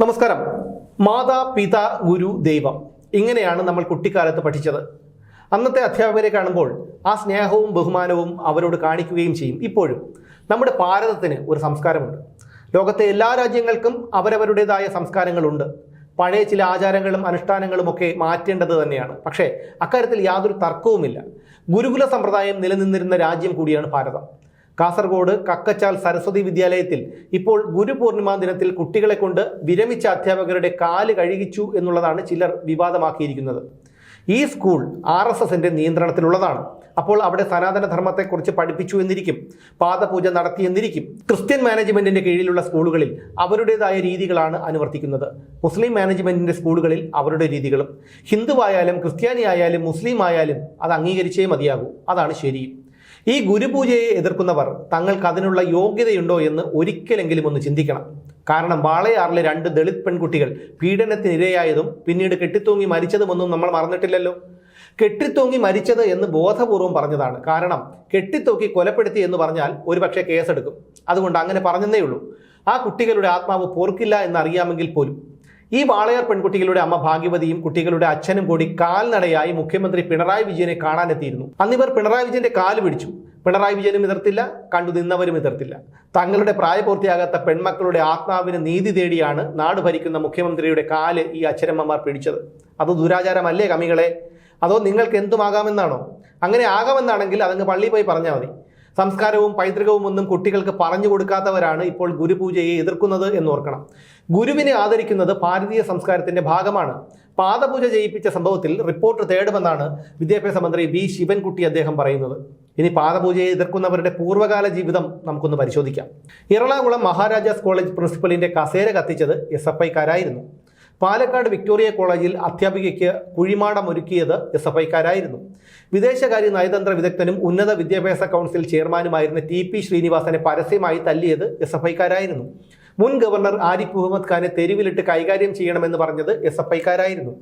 നമസ്കാരം. മാതാ പിത ഗുരു ദൈവം. ഇങ്ങനെയാണ് നമ്മൾ കുട്ടിക്കാലത്ത് പഠിച്ചത്. അന്നത്തെ അധ്യാപകരെ കാണുമ്പോൾ ആ സ്നേഹവും ബഹുമാനവും അവരോട് കാണിക്കുകയും ചെയ്യും. ഇപ്പോഴും നമ്മുടെ ഭാരതത്തിന് ഒരു സംസ്കാരമുണ്ട്. ലോകത്തെ എല്ലാ രാജ്യങ്ങൾക്കും അവരവരുടേതായ സംസ്കാരങ്ങളുണ്ട്. പഴയ ചില ആചാരങ്ങളും അനുഷ്ഠാനങ്ങളും ഒക്കെ മാറ്റേണ്ടത് തന്നെയാണ്. പക്ഷേ അക്കാര്യത്തിൽ യാതൊരു തർക്കവുമില്ല. ഗുരുകുല സമ്പ്രദായം നിലനിന്നിരുന്ന രാജ്യം കൂടിയാണ് ഭാരതം. കാസർഗോഡ് കക്കച്ചാൽ സരസ്വതി വിദ്യാലയത്തിൽ ഇപ്പോൾ ഗുരുപൂർണിമ ദിനത്തിൽ കുട്ടികളെ കൊണ്ട് വിരമിച്ച അധ്യാപകരുടെ കാൽ കഴുകിച്ചു എന്നുള്ളതാണ് ചിലർ വിവാദമാക്കിയിരിക്കുന്നത്. ഈ സ്കൂൾ ആർ എസ് എസിന്റെ നിയന്ത്രണത്തിലുള്ളതാണ്. അപ്പോൾ അവിടെ സനാതനധർമ്മത്തെക്കുറിച്ച് പഠിപ്പിച്ചു എന്നിരിക്കും. പാദപൂജ നടത്തിയെന്നിരിക്കും ക്രിസ്ത്യൻ മാനേജ്മെന്റിന്റെ കീഴിലുള്ള സ്കൂളുകളിൽ അവരുടേതായ രീതികളാണ് അനുവർത്തിക്കുന്നത്. മുസ്ലിം മാനേജ്മെന്റിന്റെ സ്കൂളുകളിൽ അവരുടെ രീതികളും. ഹിന്ദുവായാലും ക്രിസ്ത്യാനി ആയാലും മുസ്ലിം ആയാലും അത് അംഗീകരിച്ചേ മതിയാകൂ. അതാണ് ശരി. ഈ ഗുരുപൂജയെ എതിർക്കുന്നവർ തങ്ങൾക്ക് അതിനുള്ള യോഗ്യതയുണ്ടോ എന്ന് ഒരിക്കലെങ്കിലും ഒന്ന് ചിന്തിക്കണം. കാരണം വാളയാറിലെ രണ്ട് ദളിത് പെൺകുട്ടികൾ പീഡനത്തിനിരയായതും പിന്നീട് കെട്ടിത്തൂങ്ങി മരിച്ചതുമൊന്നും നമ്മൾ മറന്നിട്ടില്ലല്ലോ. കെട്ടിത്തൂങ്ങി മരിച്ചത് എന്ന് ബോധപൂർവം പറഞ്ഞതാണ്. കാരണം കെട്ടിത്തൂക്കി കൊലപ്പെടുത്തി എന്ന് പറഞ്ഞാൽ ഒരുപക്ഷെ കേസെടുക്കും. അതുകൊണ്ട് അങ്ങനെ പറഞ്ഞതേ ഉള്ളൂ ആ കുട്ടികളുടെ ആത്മാവ് പോർക്കില്ല എന്നറിയാമെങ്കിൽ പോലും. ഈ വാളയാർ പെൺകുട്ടികളുടെ അമ്മ ഭാഗ്യവതിയും കുട്ടികളുടെ അച്ഛനും കൂടി കാൽനടയായി മുഖ്യമന്ത്രി പിണറായി വിജയനെ കാണാനെത്തിയിരുന്നു. അന്നിവർ പിണറായി വിജയന്റെ കാൽ പിടിച്ചു. പിണറായി വിജയനും എതിർത്തില്ല കണ്ടു നിന്നവരും എതിർത്തില്ല. തങ്ങളുടെ പ്രായപൂർത്തിയാകാത്ത പെൺമക്കളുടെ ആത്മാവിന് നീതി തേടിയാണ് നാട് ഭരിക്കുന്ന മുഖ്യമന്ത്രിയുടെ കാൽ ഈ അച്ഛനമ്മമാർ പിടിച്ചത്. അത് ദുരാചാരമല്ലേ കമികളെ? അതോ നിങ്ങൾക്ക് എന്തുമാകാമെന്നാണോ? അങ്ങനെ ആകാമെന്നാണെങ്കിൽ അതങ്ങ് പള്ളിയിൽ പോയി പറഞ്ഞാൽ മതി. സംസ്കാരവും പൈതൃകവും ഒന്നും കുട്ടികൾക്ക് പറഞ്ഞു കൊടുക്കാത്തവരാണ് ഇപ്പോൾ ഗുരുപൂജയെ എതിർക്കുന്നത് എന്നോർക്കണം. ഗുരുവിനെ ആദരിക്കുന്നത് ഭാരതീയ സംസ്കാരത്തിന്റെ ഭാഗമാണ്. പാദപൂജ ചെയ്യിപ്പിച്ച സംഭവത്തിൽ റിപ്പോർട്ട് തേടുമെന്നാണ് വിദ്യാഭ്യാസ മന്ത്രി വി ശിവൻകുട്ടി അദ്ദേഹം പറയുന്നത്. ഇനി പാദപൂജയെ എതിർക്കുന്നവരുടെ പൂർവകാല ജീവിതം നമുക്കൊന്ന് പരിശോധിക്കാം. എറണാകുളം മഹാരാജാസ് കോളേജ് പ്രിൻസിപ്പലിന്റെ കസേര കത്തിച്ചത് എസ് എഫ് ഐക്കാരായിരുന്നു. പാലക്കാട് വിക്ടോറിയ കോളേജിൽ അധ്യാപികയ്ക്ക് കുഴിമാടമൊരുക്കിയത് എസ് എഫ് ഐക്കാരായിരുന്നു. വിദേശകാര്യ നയതന്ത്ര വിദഗ്ധനും ഉന്നത വിദ്യാഭ്യാസ കൗൺസിൽ ചെയർമാനുമായിരുന്ന ടി പി ശ്രീനിവാസനെ പരസ്യമായി തല്ലിയത് എസ് എഫ് ഐക്കാരായിരുന്നു. മുൻ ഗവർണർ ആരിഫ് മുഹമ്മദ് ഖാനെ തെരുവിലിട്ട് കൈകാര്യം ചെയ്യണമെന്ന് പറഞ്ഞത് എസ് എഫ് ഐക്കാരായിരുന്നു.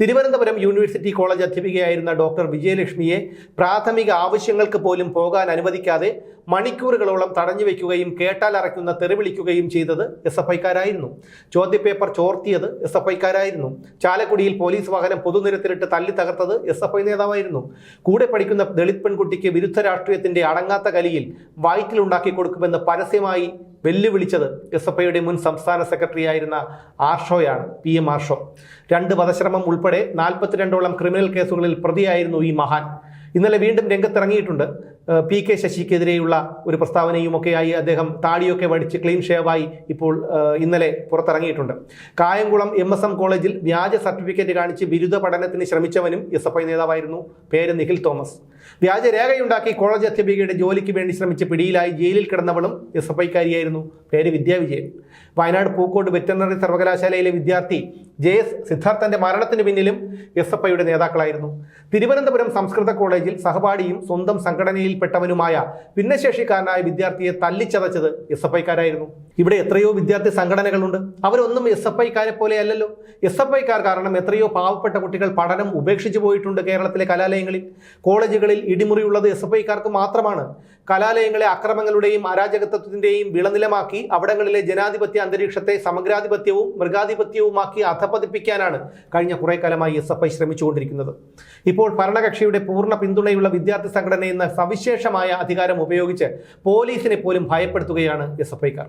തിരുവനന്തപുരം യൂണിവേഴ്സിറ്റി കോളേജ് അധ്യാപികയായിരുന്ന ഡോക്ടർ വിജയലക്ഷ്മിയെ പ്രാഥമിക ആവശ്യങ്ങൾക്ക് പോലും പോകാൻ അനുവദിക്കാതെ മണിക്കൂറുകളോളം തടഞ്ഞു വയ്ക്കുകയും കേട്ടാൽ അറയ്ക്കുന്ന തെറിവിളിക്കുകയും ചെയ്തത് എസ് എഫ് ഐക്കാരായിരുന്നു. ചോദ്യപേപ്പർ ചോർത്തിയത് എസ് എഫ് ഐക്കാരായിരുന്നു. ചാലക്കുടിയിൽ പോലീസ് വാഹനം പൊതുനിരത്തിലിട്ട് തല്ലി തകർത്തത് എസ് എഫ് ഐ നേതാവായിരുന്നു. കൂടെ പഠിക്കുന്ന ദളിത് പെൺകുട്ടിക്ക് വിരുദ്ധ രാഷ്ട്രീയത്തിന്റെ അടങ്ങാത്ത കലിയിൽ വയറ്റിലുണ്ടാക്കി കൊടുക്കുമെന്ന് പരസ്യമായി വെല്ലുവിളിച്ചത് എസ് എഫ് ഐയുടെ മുൻ സംസ്ഥാന സെക്രട്ടറി ആയിരുന്ന ആർഷോയാണ് പി എം ആർഷോ. രണ്ട് വധശ്രമം ഉൾപ്പെടെ നാൽപ്പത്തിരണ്ടോളം ക്രിമിനൽ കേസുകളിൽ പ്രതിയായിരുന്നു ഈ മഹാൻ. ഇന്നലെ വീണ്ടും രംഗത്തിറങ്ങിയിട്ടുണ്ട്. പി കെ ശശിക്കെതിരെയുള്ള ഒരു പ്രസ്താവനയുമൊക്കെയായി അദ്ദേഹം താടിയൊക്കെ വടിച്ച് ക്ലീൻ ഷേവായി ഇപ്പോൾ ഇന്നലെ പുറത്തിറങ്ങിയിട്ടുണ്ട്. കായംകുളം എം എസ് എം കോളേജിൽ വ്യാജ സർട്ടിഫിക്കറ്റ് കാണിച്ച് ബിരുദ പഠനത്തിന് ശ്രമിച്ചവനും എസ് എഫ് ഐ നേതാവായിരുന്നു പേര് നിഖിൽ തോമസ്. വ്യാജ രേഖയുണ്ടാക്കി കോളേജ് അധ്യാപികയുടെ ജോലിക്ക് വേണ്ടി ശ്രമിച്ച് പിടിയിലായി ജയിലിൽ കിടന്നവളും എസ് എഫ് ഐക്കാരിയായിരുന്നു. പേര് വിദ്യാവിജയൻ. വയനാട് പൂക്കോട് വെറ്റനറി സർവകലാശാലയിലെ വിദ്യാർത്ഥി ജെ എസ് സിദ്ധാർത്ഥന്റെ മരണത്തിന് പിന്നിലും എസ് എഫ് ഐയുടെ നേതാക്കളായിരുന്നു. തിരുവനന്തപുരം സംസ്കൃത കോളേജിൽ സഹപാഠിയും സ്വന്തം സംഘടനയിൽപ്പെട്ടവനുമായ ഭിന്നശേഷിക്കാരനായ വിദ്യാർത്ഥിയെ തല്ലിച്ചതച്ചത് എസ് എഫ് ഐക്കാരായിരുന്നു. ഇവിടെ എത്രയോ വിദ്യാർത്ഥി സംഘടനകളുണ്ട്. അവരൊന്നും എസ് എഫ് ഐക്കാരെ പോലെ അല്ലല്ലോ എസ് എഫ് ഐക്കാർ കാരണം എത്രയോ പാവപ്പെട്ട കുട്ടികൾ പഠനം ഉപേക്ഷിച്ചു പോയിട്ടുണ്ട് കേരളത്തിലെ കലാലയങ്ങളിൽ. കോളേജുകളിൽ ഇടിമുറിയുള്ളത് എസ് എഫ് ഐക്കാർക്ക് മാത്രമാണ്. കലാലയങ്ങളെ അക്രമങ്ങളുടെയും അരാജകത്വത്തിന്റെയും വിളനിലമാക്കി അവിടങ്ങളിലെ ജനാധിപത്യ അന്തരീക്ഷത്തെ സമഗ്രാധിപത്യവും മൃഗാധിപത്യവുമാക്കി അധപ്പതിപ്പിക്കാനാണ് കഴിഞ്ഞ കുറെ കാലമായി എസ് എഫ് ഐ ശ്രമിച്ചുകൊണ്ടിരിക്കുന്നത്. ഇപ്പോൾ ഭരണകക്ഷിയുടെ പൂർണ പിന്തുണയുള്ള വിദ്യാർത്ഥി സംഘടന എന്ന സവിശേഷമായ അധികാരം ഉപയോഗിച്ച് പോലീസിനെ പോലും ഭയപ്പെടുത്തുകയാണ് എസ് എഫ് ഐക്കാർ.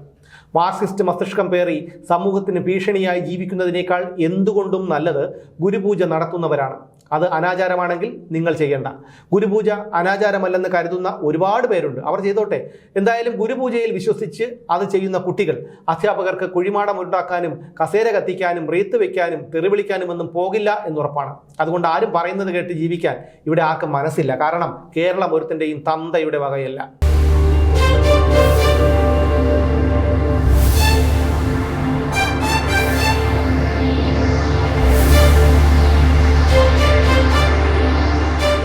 മാർക്സിസ്റ്റ് മസ്തിഷ്കം പേറി സമൂഹത്തിന് ഭീഷണിയായി ജീവിക്കുന്നതിനേക്കാൾ എന്തുകൊണ്ടും നല്ലത് ഗുരുപൂജ നടത്തുന്നവരാണ്. അത് അനാചാരമാണെങ്കിൽ നിങ്ങൾ ചെയ്യേണ്ട. ഗുരുപൂജ അനാചാരമല്ലെന്ന് കരുതുന്ന ഒരുപാട് പേരുണ്ട്. അവർ ചെയ്തോട്ടെ. എന്തായാലും ഗുരുപൂജയിൽ വിശ്വസിച്ച് അത് ചെയ്യുന്ന കുട്ടികൾ അധ്യാപകർക്ക് കുഴിമാടം ഉണ്ടാക്കാനും കസേര കത്തിക്കാനും റീത്ത് വെക്കാനും തെറിവിളിക്കാനും ഒന്നും പോകില്ല എന്നുറപ്പാണ്. അതുകൊണ്ട് ആരും പറയുന്നത് കേട്ട് ജീവിക്കാൻ ഇവിടെ ആർക്കും മനസ്സില്ല. കാരണം കേരളം ഒരുത്തിന്റെയും തന്തയുടെ വകയല്ല.